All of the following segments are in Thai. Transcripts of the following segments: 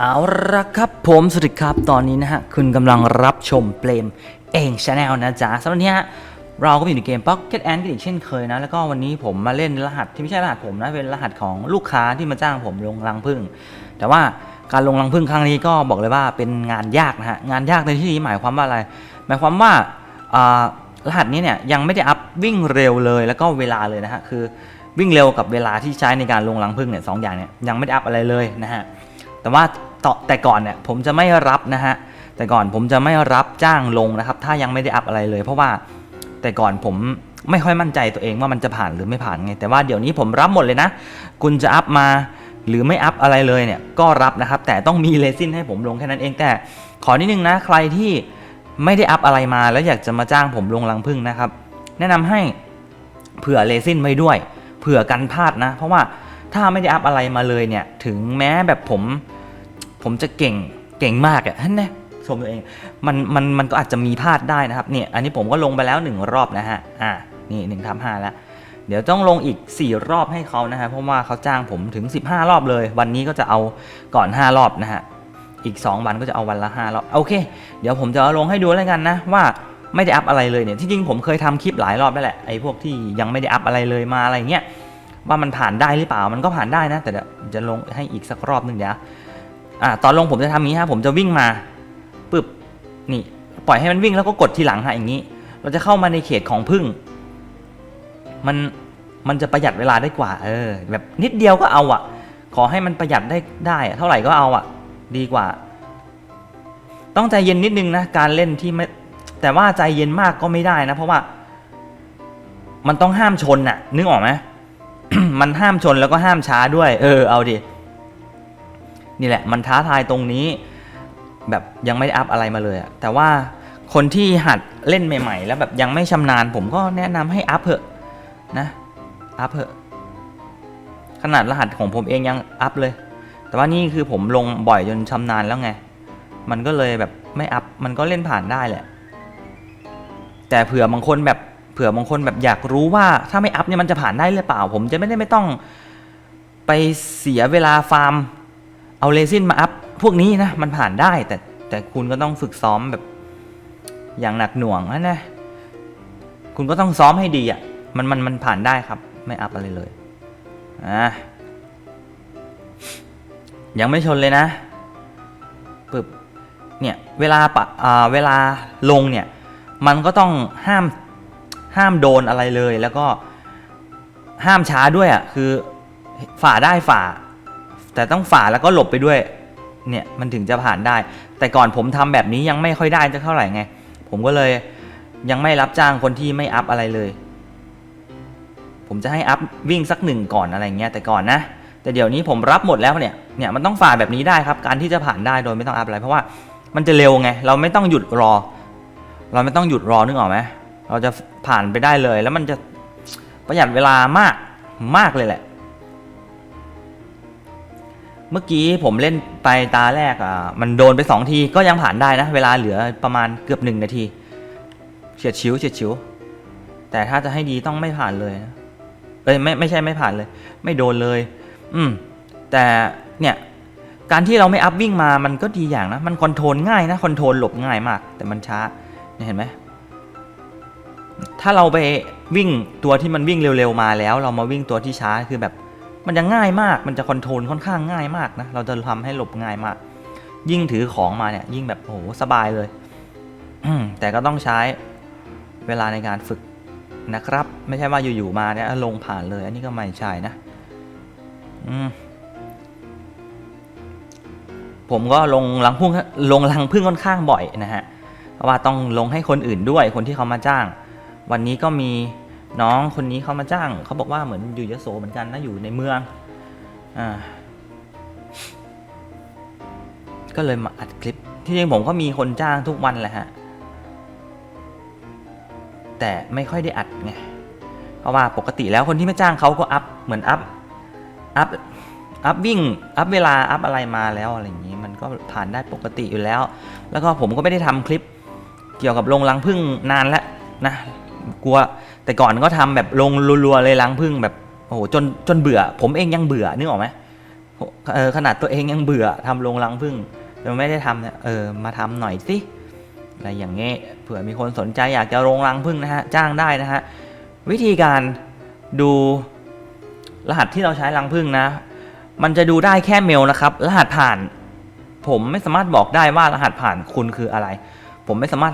เอาละครับผมสวัสดีครับตอนนี้นะฮะ คุณกำลังรับชมเปลมเองชาแนลนะจ๊ะสำหรับวันนี้ฮะ เราก็อยู่ในเกม Pocket Ant กันอีกเช่นเคยนะ แล้วก็วันนี้ผมมาเล่นรหัสที่ไม่ใช่รหัสผมนะ เป็นรหัสของลูกค้าที่มาจ้างผมลงรังพึ่ง แต่ว่าการลงรังพึ่งครั้งนี้ก็บอกเลยว่าเป็นงานยากนะฮะ งานยากในที่นี้หมายความว่าอะไร หมายความว่าอ่ารหัสนี้เนี่ยยังไม่ได้อัพวิ่งเร็วเลยแล้วก็เวลาเลยนะฮะคือวิ่งเร็วกับเวลาที่ใช้ในการลงรังพึ่งเนี่ยสองอย่างเนี่ยยังไม่ได้อัพอะไรเลยนะฮะแต่ว่า ต่อแต่ก่อนเนี่ยผมจะไม่รับนะฮะแต่ก่อนผมจะไม่รับจ้างลงนะครับ ถ้ายังไม่ได้อัพอะไรเลย เพราะว่าแต่ก่อนผมไม่ค่อยมั่นใจตัวเองว่ามันจะผ่านหรือไม่ผ่านไง แต่ว่าเดี๋ยวนี้ผมรับหมดเลยนะ คุณจะอัพมาหรือไม่อัพอะไรเลยเนี่ยก็รับนะครับ แต่ต้องมีเลซินให้ผมลงแค่นั้นเองแต่ขอนิดนึงนะใครที่ไม่ได้อัพอะไรมาแล้วอยากจะมาจ้างผมลงรังพึ่งนะครับ แนะนำให้เผื่อเลซินไว้ด้วย เผื่อกันพลาดนะ เพราะว่าถ้าไม่ได้อัพอะไรมาเลยเนี่ยถึงแม้แบบผม ผมจะเก่งเก่งมากอะ่ะฮั่นน่ชมตัวเองมันมันมันก็อาจจะมีพลาดได้นะครับเนี่ยอันนี้ผมก็ลงไปแล้วหนึ่งรอบนะฮะอ่านี่หนึ่งทับห้าแล้วเดี๋ยวต้องลงอีก 4 รอบให้เขานะฮะเพราะว่าเขาจ้างผมถึง 15 รอบเลย วันนี้ก็จะเอาก่อน 5 รอบนะฮะอีก 2 วันก็จะเอาวันละ 5 รอบโอเค เดี๋ยวผมจะเอาลงให้ดูแล้วกันนะว่าไม่ได้อัพอะไรเลยเนี่ยที่จริงผมเคยทำคลิปหลายรอบแล้วแหละไอ้พวกที่ยังไม่ได้อัพอะไรเลยมาอะไรเงี้ยว่ามันผ่านได้หรือเปล่ามันก็ผ่านได้นะ แต่เดี๋ยวจะลงให้อีกสักรอบนึงเดี๋ยว อ่าตอนลงผมจะทำอย่างนี้ฮะผมจะวิ่งมาปึ๊บนี่ปล่อยให้มันวิ่งแล้วก็กดทีหลังฮะอย่างนี้ เราจะเข้ามาในเขตของพึ่ง มันมันจะประหยัดเวลาได้กว่า เออ แบบนิดเดียวก็เอาอะขอให้มันประหยัดได้ได้อะเท่าไหร่ก็เอาอะดีกว่า ต้องใจเย็นนิดนึงนะการเล่นที่ไม่แต่ว่าใจเย็นมากก็ไม่ได้นะ เพราะว่า มันต้องห้ามชนน่ะ นึกออกไหมมันห้ามชนแล้วก็ห้ามช้าด้วย เออเอาดิ นี่แหละมันท้าทายตรงนี้ แบบยังไม่อัพอะไรมาเลยอะแต่ว่าคนที่หัดเล่นใหม่ ๆ แล้วแบบยังไม่ชำนาญ ผมก็แนะนำให้อัพเถอะนะอัพเถอะขนาดรหัสของผมเองยังอัพเลย แต่ว่านี่คือผมลงบ่อยจนชำนาญแล้วไง มันก็เลยแบบไม่อัพมันก็เล่นผ่านได้แหละ แต่เผื่อบางคนแบบเผื่อบางคนแบบอยากรู้ว่าถ้าไม่อัพเนี่ยมันจะผ่านได้หรือเปล่า ผมจะไม่ได้ไม่ต้องไปเสียเวลาฟาร์ม เอาเลซินมาอัพพวกนี้นะมันผ่านได้แต่แต่คุณก็ต้องฝึกซ้อมแบบ อย่างหนักหน่วงนะนะ คุณก็ต้องซ้อมให้ดีอะ่ะมันมันมันผ่านได้ครับ ไม่อัพอะไรเลยอะยังไม่ชนเลยนะปึบเนี่ยเวลาปะอ่าเวลาลงเนี่ย มันก็ต้องห้ามห้ามโดนอะไรเลยแล้วก็ห้ามช้าด้วยอะ่ะคือฝ่าได้ฝ่า แต่ต้องฝ่าแล้วก็หลบไปด้วย เนี่ยมันถึงจะผ่านได้ แต่ก่อนผมทำแบบนี้ยังไม่ค่อยได้จะเท่าไหร่ไง ผมก็เลยยังไม่รับจ้างคนที่ไม่อัพอะไรเลย ผมจะให้อัพวิ่งสักหนึ่งก่อนอะไรเงี้ยแต่ก่อนนะ แต่เดี๋ยวนี้ผมรับหมดแล้วเนี่ย เนี่ยมันต้องฝ่าแบบนี้ได้ครับ การที่จะผ่านได้โดยไม่ต้องอัพอะไรเพราะว่ามันจะเร็วไง เราไม่ต้องหยุดรอ เราไม่ต้องหยุดรอนึกออกไหมเราจะผ่านไปได้เลย แล้วมันจะประหยัดเวลามากมากเลยแหละ เมื่อกี้ผมเล่นไปตาแรกอะมันโดนไปสองทีก็ยังผ่านได้นะ เวลาเหลือประมาณเกือบหนึ่งนาที เฉียดชิวเฉียดชิว แต่ถ้าจะให้ดีต้องไม่ผ่านเลยนะเอ้ยไม่ไม่ใช่ไม่ผ่านเลย ไม่โดนเลย อืม แต่เนี่ยการที่เราไม่อัพวิ่งมามันก็ดีอย่างนะ มันคอนโทรลง่ายนะคอนโทรลหลบง่ายมาก แต่มันช้าเนี่ยเห็นไหมถ้าเราไปวิ่งตัวที่มันวิ่งเร็วๆมาแล้ว เรามาวิ่งตัวที่ช้าคือแบบ มันจะง่ายมาก มันจะคอนโทรลค่อนข้างง่ายมากนะ เราจะทำให้หลบง่ายมาก ยิ่งถือของมาเนี่ย ยิ่งแบบโอ้โหสบายเลย แต่ก็ต้องใช้เวลาในการฝึกนะครับ ไม่ใช่ว่าอยู่ๆมาเนี่ยลงผ่านเลย อันนี้ก็ไม่ใช่นะ ผมก็ลงลังพึ่งลงลังพึ่งค่อนข้างบ่อยนะฮะ เพราะว่าต้องลงให้คนอื่นด้วย คนที่เขามาจ้าง วันนี้ก็มี น้องคนนี้เขามาจ้าง เขาบอกว่าเหมือนอยู่ยโสเหมือนกันนะอยู่ในเมืองอ่าก็เลยมาอัดคลิป ที่จริงผมก็มีคนจ้างทุกวันแหละฮะ แต่ไม่ค่อยได้อัดไง เพราะว่าปกติแล้วคนที่ไม่จ้างเขาก็อัพเหมือนอัพ อัพ อัพวิ่ง อัพเวลา อัพอะไรมาแล้วอะไรอย่างนี้ มันก็ผ่านได้ปกติอยู่แล้ว แล้วก็ผมก็ไม่ได้ทำคลิปเกี่ยวกับลงรังพึ่งนานแล้วนะ กลัว แต่ก่อนก็ทำแบบลงรัวๆเลยรังพึ่งแบบโอ้โหจนจนเบื่อ ผมเองยังเบื่อนึกออกไหมเออขนาดตัวเองยังเบื่อทำโรงรังพึ่งแต่ไม่ได้ทำเนี่ยเออมาทำหน่อยสิอะไรอย่างเงี้ยเผื่อมีคนสนใจอยากจะโรงรังพึ่งนะฮะจ้างได้นะฮะวิธีการดูรหัสที่เราใช้รังพึ่งนะ มันจะดูได้แค่เมลนะครับ รหัสผ่าน ผมไม่สามารถบอกได้ว่ารหัสผ่านคุณคืออะไร ผมไม่สามารถ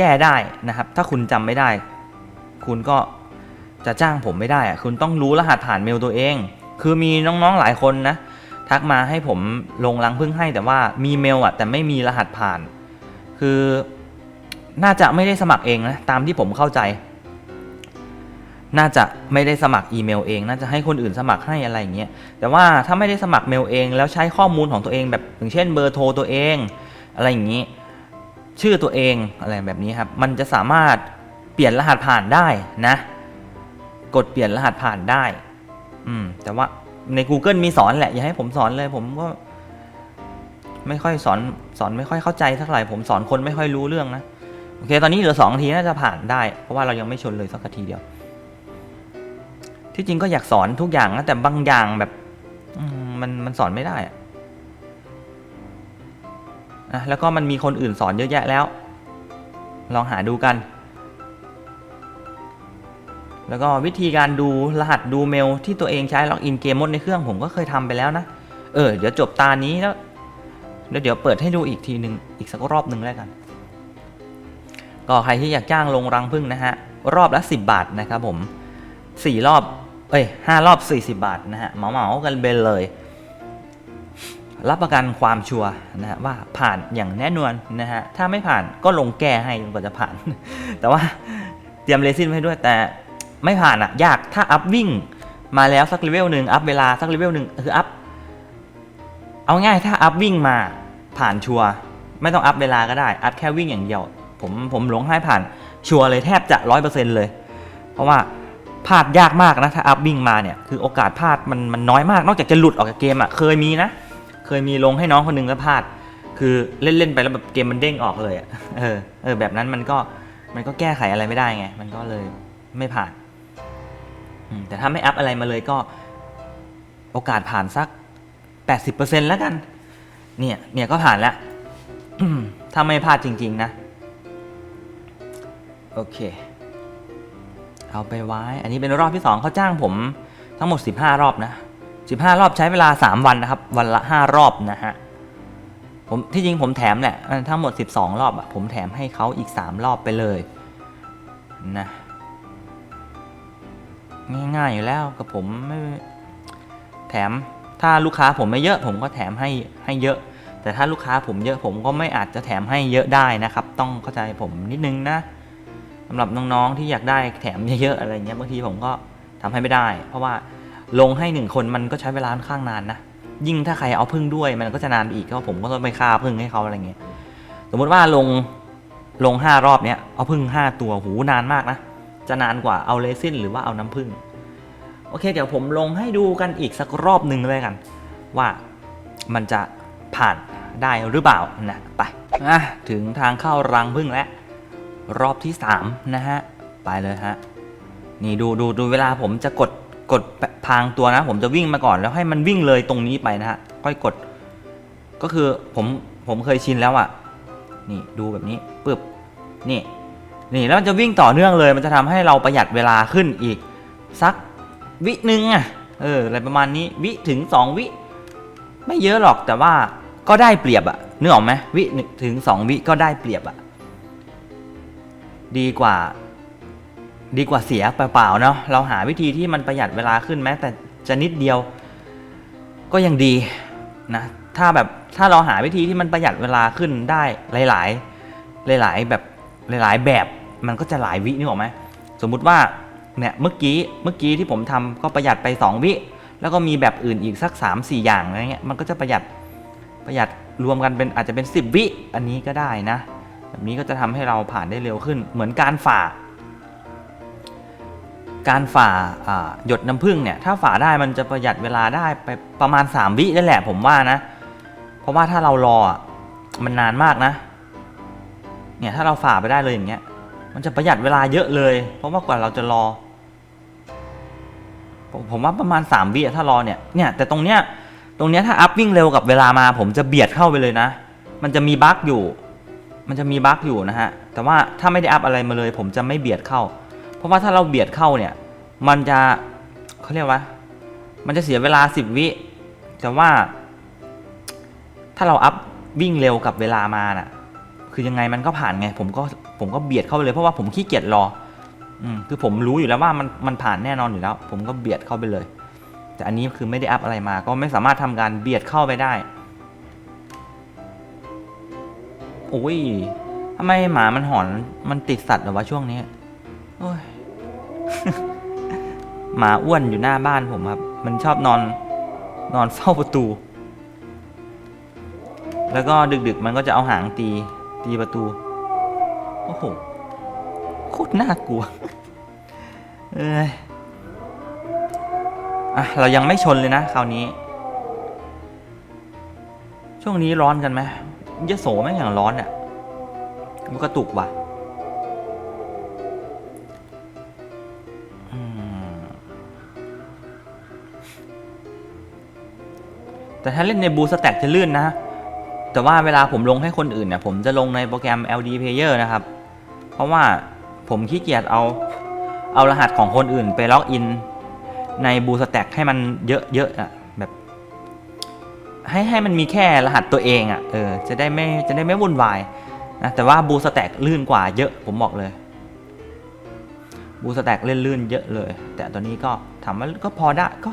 แก้ได้นะครับ ถ้าคุณจำไม่ได้ คุณก็จะจ้างผมไม่ได้อะคุณต้องรู้รหัสผ่านเมลตัวเอง คือมีน้องๆหลายคนนะ ทักมาให้ผมลงรังพึ่งให้แต่ว่ามีเมลอะแต่ไม่มีรหัสผ่าน คือน่าจะไม่ได้สมัครเองนะตามที่ผมเข้าใจ น่าจะไม่ได้สมัครอีเมลเอง น่าจะให้คนอื่นสมัครให้อะไรอย่างเงี้ยแต่ว่าถ้าไม่ได้สมัครเมลเอง แล้วใช้ข้อมูลของตัวเองแบบอย่างเช่นเบอร์โทรตัวเอง อะไรอย่างนี้ ชื่อตัวเองอะไรแบบนี้ครับ มันจะสามารถเปลี่ยนรหัสผ่านได้นะ กดเปลี่ยนรหัสผ่านได้ อืม แต่ว่าใน Google มีสอนแหละ อย่าให้ผมสอนเลย ผมก็ ไม่ค่อยสอนสอนไม่ค่อยเข้าใจเท่าไหร่ผมสอนคนไม่ค่อยรู้เรื่องนะโอเค ตอนนี้เหลือสองทีน่าจะผ่านได้ เพราะว่าเรายังไม่ชนเลยสักทีเดียว ที่จริงก็อยากสอนทุกอย่างนะแต่บางอย่างแบบมมันมันสอนไม่ได้อะ นะแล้วก็มันมีคนอื่นสอนเยอะแยะแล้ว ลองหาดูกัน แล้วก็วิธีการดูรหัสดูเมลที่ตัวเองใช้ล็อกอินเกมมดในเครื่องผมก็เคยทำไปแล้วนะ เออ เดี๋ยวจบตานี้แล้วแล้วเดี๋ยวเปิดให้ดูอีกทีหนึ่งอีกสักรอบหนึ่งแล้วกัน ก็ใครที่อยากจ้างลงรังพึ่งนะฮะ รอบละ 10 บาทนะครับผมสี่รอบ เอ้ยห้ารอบ 40 บาทนะฮะเหมาเหมาๆกันเบนเลย รับประกันความชัวร์นะฮะว่าผ่านอย่างแน่นอนนะฮะถ้าไม่ผ่านก็ลงแก้ให้จนกว่าจะผ่าน แต่ว่าเตรียมเลซินไว้ด้วยแต่ไม่ผ่านอะยากถ้าอัพวิ่งมาแล้วสักเลเวลหนึ่งอัพเวลาสักเลเวลหนึ่งคืออัพเอาง่ายถ้าอัพวิ่งมาผ่านชัวร์ไม่ต้องอัพเวลาก็ได้ อัพแค่วิ่งอย่างเดียวผมผมลงให้ผ่านชัวร์เลยแทบจะร้อยเปอร์เซ็นต์เลย เพราะว่าพลาดยากมากนะถ้าอัพวิ่งมาเนี่ยคือโอกาสพลาดมันมันน้อยมากนอกจากจะหลุดออกจากเกมอะ่ะเคยมีนะ เคยมีลงให้น้องคนหนึงแล้วพลาด คือเล่นเล่นๆไปแล้วแบบเกมมันเด้งออกเลยอะ่ะเออเออแบบนั้นมันก็มันก็แก้ไขอะไรไม่ได้ไง มันก็เลยไม่ผ่านแต่ถ้าไม่อัพอะไรมาเลยก็โอกาสผ่านสัก 80%แล้วกัน เนี่ย เนี่ยก็ผ่านแล้ว ถ้าไม่พลาดจริง ๆ นะ โอเค เอาไปไว้ อันนี้เป็นรอบที่ 2เขาจ้างผมทั้งหมด 15 รอบนะ 15 รอบใช้เวลา 3 วันนะครับ วันละ 5 รอบนะฮะผมที่จริงผมแถมแหละทั้งหมด 12 รอบอะผมแถมให้เขาอีก 3 รอบไปเลยนะง่ายๆอยู่แล้วกับผมไม่แถมถ้าลูกค้าผมไม่เยอะ ผมก็แถมให้ให้เยอะ แต่ถ้าลูกค้าผมเยอะผมก็ไม่อาจจะแถมให้เยอะได้นะครับ ต้องเข้าใจผมนิดนึงนะสำหรับน้องๆที่อยากได้แถมเยอะๆอะไรเงี้ยบางทีผมก็ทำให้ไม่ได้ เพราะว่า ลงให้หนึ่งคนมันก็ใช้เวลาค่อนข้างนานนะ ยิ่งถ้าใครเอาพึ่งด้วยมันก็จะนานอีกเพราะผมก็ต้องไปค่าพึ่งให้เขาอะไรเงี้ย สมมุติว่าลงลงห้ารอบเนี้ยเอาพึ่งห้าตัวหูนานมากนะ จะนานกว่าเอาเลซินหรือว่าเอาน้ำพึ่ง โอเค เดี๋ยวผมลงให้ดูกันอีกสักรอบหนึ่งเลยกัน ว่ามันจะผ่านได้หรือเปล่านะไปอะถึงทางเข้ารังพึ่งแล้วรอบที่ 3 นะฮะ ไปเลยฮะ นี่ดูดูดูเวลาผมจะกดกดางตัวนะ ผมจะวิ่งมาก่อนแล้วให้มันวิ่งเลยตรงนี้ไปนะฮะค่อยกด ก็คือผมผมเคยชินแล้วอะ่ะ นี่ดูแบบนี้ปึ๊บนี่นี่แล้วมันจะวิ่งต่อเนื่องเลย มันจะทำให้เราประหยัดเวลาขึ้นอีก สักวิหนึ่งอะเอออะไรประมาณนี้วิถึงสองวิ ไม่เยอะหรอกแต่ว่าก็ได้เปรียบอะนึกออกไหมวิหนึ่งถึงสองวิก็ได้เปรียบอะดีกว่า ดีกว่าเสียเปล่าๆเนาะเราหาวิธีที่มันประหยัดเวลาขึ้นแม้แต่จะนิดเดียว ก็ยังดีนะถ้าแบบถ้าเราหาวิธีที่มันประหยัดเวลาขึ้นได้หลายๆ หลาย ๆ แบบหลาย ๆ แบบมันก็จะหลายวินึกออไหมสมมุติว่าเนี่ยเมื่อกี้เมื่อกี้ที่ผมทำก็ประหยัดไป 2 วิ แล้วก็มีแบบอื่นอีกสัก 3 4 อย่างอะไรเงี้ยมันก็จะประหยัดประหยัดรวมกันเป็นอาจจะเป็น 10 วิ อันนี้ก็ได้นะ แบบนี้ก็จะทำให้เราผ่านได้เร็วขึ้น เหมือนการฝ่า การฝ่าหยดน้ำผึ้งเนี่ยถ้าฝ่าได้มันจะประหยัดเวลาได้ไปประมาณ 3 วินั่นแหละผมว่านะ เพราะว่าถ้าเรารอมันนานมากนะเนี่ยถ้าเราฝ่าไปได้เลยอย่างเงี้ย มันจะประหยัดเวลาเยอะเลย เพราะว่ากว่าเราจะรอ ผมว่าประมาณ 3 วิถ้ารอเนี่ยเนี่ยแต่ตรงเนี้ยตรงเนี้ยถ้าอัพวิ่งเร็วกับเวลามา ผมจะเบียดเข้าไปเลยนะ มันจะมีบั๊กอยู่ มันจะมีบั๊กอยู่นะฮะแต่ว่าถ้าไม่ได้อัพอะไรมาเลย ผมจะไม่เบียดเข้า เพราะว่าถ้าเราเบียดเข้าเนี่ย มันจะเขาเรียกว่า มันจะเสียเวลาสิบวิแต่ว่า ถ้าเราอัพวิ่งเร็วกับเวลามาน่ะ คือยังไงมันก็ผ่านไง ผมก็ผมก็เบียดเข้าไปเลยเพราะว่าผมขี้เกียจรอ อืมคือผมรู้อยู่แล้วว่ามันมันผ่านแน่นอนอยู่แล้ว ผมก็เบียดเข้าไปเลย แต่อันนี้คือไม่ได้อัพอะไรมา ก็ไม่สามารถทำการเบียดเข้าไปได้โอ้ยทำไมหมามันหอน มันติดสัตว์หรอวะช่วงนี้ โอ้ย หมาอ้วนอยู่หน้าบ้านผมครับ มันชอบนอน นอนเฝ้าประตู แล้วก็ดึกๆ มันก็จะเอาหางตี ตีประตู โอ้โห โคตรน่ากลัว เอ้ยอะ เรายังไม่ชนเลยนะคราวนี้ ช่วงนี้ร้อนกันไหมยโสแม่งอย่างร้อนอะมันกระตุกว่ะ แต่ถ้าเล่นในบูสแต็กจะลื่นนะ แต่ว่าเวลาผมลงให้คนอื่นเนี่ย ผมจะลงในโปรแกรม LD Player นะครับ เพราะว่าผมขี้เกียจเอา เอารหัสของคนอื่นไปล็อกอิน ในบูสแต็กให้มันเยอะๆอะแบบให้ให้มันมีแค่รหัสตัวเองอะเออจะได้ไม่จะได้ไม่วุ่นวายนะแต่ว่าบูสแต็กลื่นกว่าเยอะผมบอกเลยบูสแต็กเล่นลื่นเยอะเลย แต่ตัวนี้ก็ถามว่าก็พอได้ก็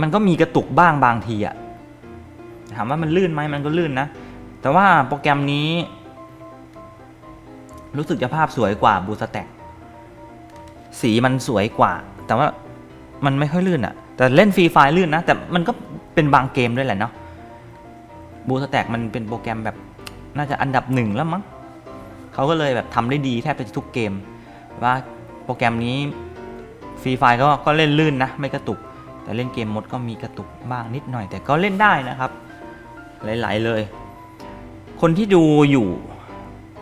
มันก็มีกระตุกบ้างบางทีอะถามว่ามันลื่นไหมมันก็ลื่นนะ แต่ว่าโปรแกรมนี้ รู้สึกจะภาพสวยกว่าบูสแต็กสีมันสวยกว่า แต่ว่ามันไม่ค่อยลื่นอะแต่เล่นฟรีไฟลื่นนะ แต่มันก็เป็นบางเกมด้วยแหละเนาะบูสแต็กมันเป็นโปรแกรมแบบน่าจะอันดับหนึ่งแล้วมั้งเขาก็เลยแบบทำได้ดีแทบจะทุกเกม ว่าโปรแกรมนี้ฟรีไฟก็ก็เล่นลื่นนะ ไม่กระตุก แต่เล่นเกมมดก็มีกระตุกบ้างนิดหน่อย แต่ก็เล่นได้นะครับ หลายๆเลย คนที่ดูอยู่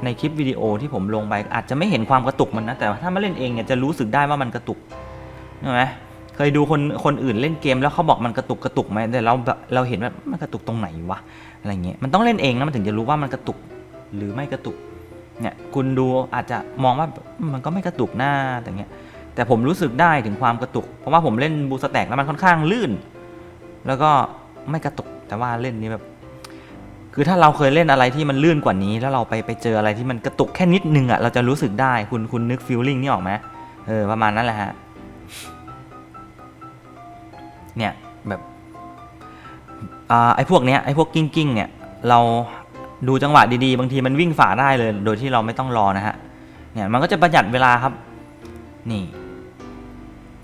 ในคลิปวิดีโอที่ผมลงไปอาจจะไม่เห็นความกระตุกมันนะแต่ถ้ามาเล่นเองเนี่ยจะรู้สึกได้ว่ามันกระตุกใช่ไหมเคยดูคนคนอื่นเล่นเกมแล้วเขาบอกมันกระตุกกระตุกไหมแต่เราเราเห็นว่ามันกระตุกตรงไหนวะอะไรเงี้ยมันต้องเล่นเองนะมันถึงจะรู้ว่ามันกระตุกหรือไม่กระตุกเนี่ยคุณดูอาจจะมองว่ามันก็ไม่กระตุกหน้าแต่เงี้ย แต่ผมรู้สึกได้ถึงความกระตุก เพราะว่าผมเล่นบูสแต็กแล้วมันค่อนข้างลื่น แล้วก็ไม่กระตุกแต่ว่าเล่นนี้แบบ คือถ้าเราเคยเล่นอะไรที่มันลื่นกว่านี้ แล้วเราไปไปเจออะไรที่มันกระตุกแค่นิดนึงอะ่ะเราจะรู้สึกได้คุณคุณนึกฟีลลิ่งนี่ออกไหมเออประมาณนั้นแหละฮะเนี่ยแบบอ่าไอ้พวกเนี้ยไอ้พวกกิ้งกิ้งเนี่ยเราดูจังหวะดีๆ บางทีมันวิ่งฝ่าได้เลย โดยที่เราไม่ต้องรอนะฮะเนี่ยมันก็จะประหยัดเวลาครับ นี่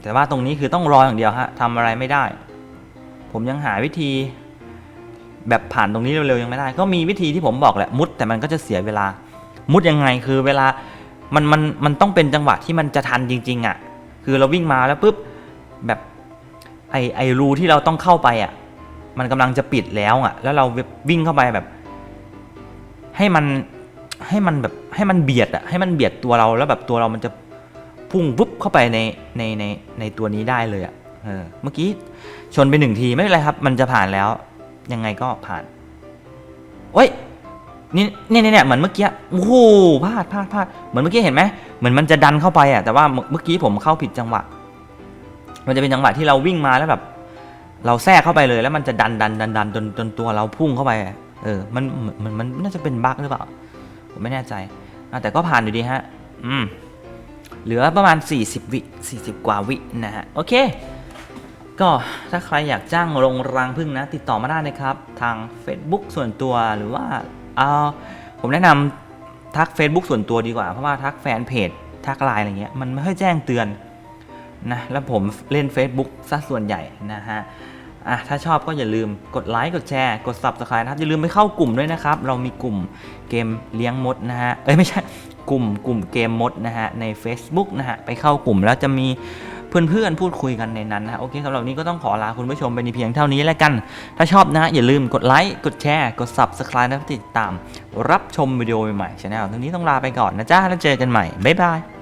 แต่ว่าตรงนี้คือต้องรออย่างเดียวฮะทำอะไรไม่ได้ ผมยังหาวิธี แบบผ่านตรงนี้เร็วๆยังไม่ได้ ก็มีวิธีที่ผมบอกแหละมุดแต่มันก็จะเสียเวลา มุดยังไงคือเวลามันมันมันต้องเป็นจังหวะที่มันจะทันจริง ๆอะคือเราวิ่งมาแล้วปุ๊บแบบไอไอรูที่เราต้องเข้าไปอะมันกำลังจะปิดแล้วอะ แล้วเราวิ่งเข้าไปแบบ ให้มันให้มันแบบให้มันเบียดอะให้มันเบียดตัวเราแล้วแบบตัวเรามันจะพุ่งปุ๊บ เข้าไปในในในในตัวนี้ได้เลยอะเออเมื่อกี้ชนไปหนึ่งทีไม่เป็นไรครับ มันจะผ่านแล้ว ยังไงก็ผ่านโอ้ยนี่เนี่ยเนี่ยเหมือนเมื่อกี้โอ้โหพลาดพลาดพลาดเหมือนเมื่อกี้เห็นไหมเหมือนมันจะดันเข้าไปอะแต่ว่าเมื่อกี้ผมเข้าผิดจังหวะ มันจะเป็นจังหวะที่เราวิ่งมาแล้วแบบ เราแทรกเข้าไปเลยแล้วมันจะดันดันดันดันจนจนตัวเราพุ่งเข้าไป เออ มันมันมันน่าจะเป็นบั๊กหรือเปล่าผมไม่แน่ใจแต่ก็ผ่านอยู่ดีฮะ อืม เหลือประมาณ 40 วิ 40 กว่าวินะฮะ โอเค ก็ถ้าใครอยากจ้างลงรังพึ่งนะ ติดต่อมาได้นะครับ ทาง Facebook ส่วนตัวหรือว่าเอาผมแนะนำทัก Facebook ส่วนตัวดีกว่า เพราะว่าทักแฟนเพจทักไลน์อะไรเงี้ยมันไม่ค่อยแจ้งเตือนนะแล้วผมเล่น Facebook ซะส่วนใหญ่นะฮะอะถ้าชอบก็อย่าลืมกดไลค์กดแชร์ กด Subscribe นะครับ อย่าลืมไปเข้ากลุ่มด้วยนะครับ เรามีกลุ่มเกมเลี้ยงมดนะฮะ เอ้ยไม่ใช่ กลุ่มกลุ่มเกมมดนะฮะใน Facebook นะฮะไปเข้ากลุ่มแล้วจะมีเพื่อนๆพูดคุยกันในนั้นนะโอเคสำหรับนี้ก็ต้องขอลาคุณผู้ชมไปในเพียงเท่านี้แล้วกัน ถ้าชอบนะอย่าลืมกดไลค์ กดแชร์ กด Subscribe นะติดตาม รับชมวิดีโอใหม่ๆช anel ทั้งนี้ต้องลาไปก่อนนะจ้าแล้วเจอกันใหม่ บ๊ายบาย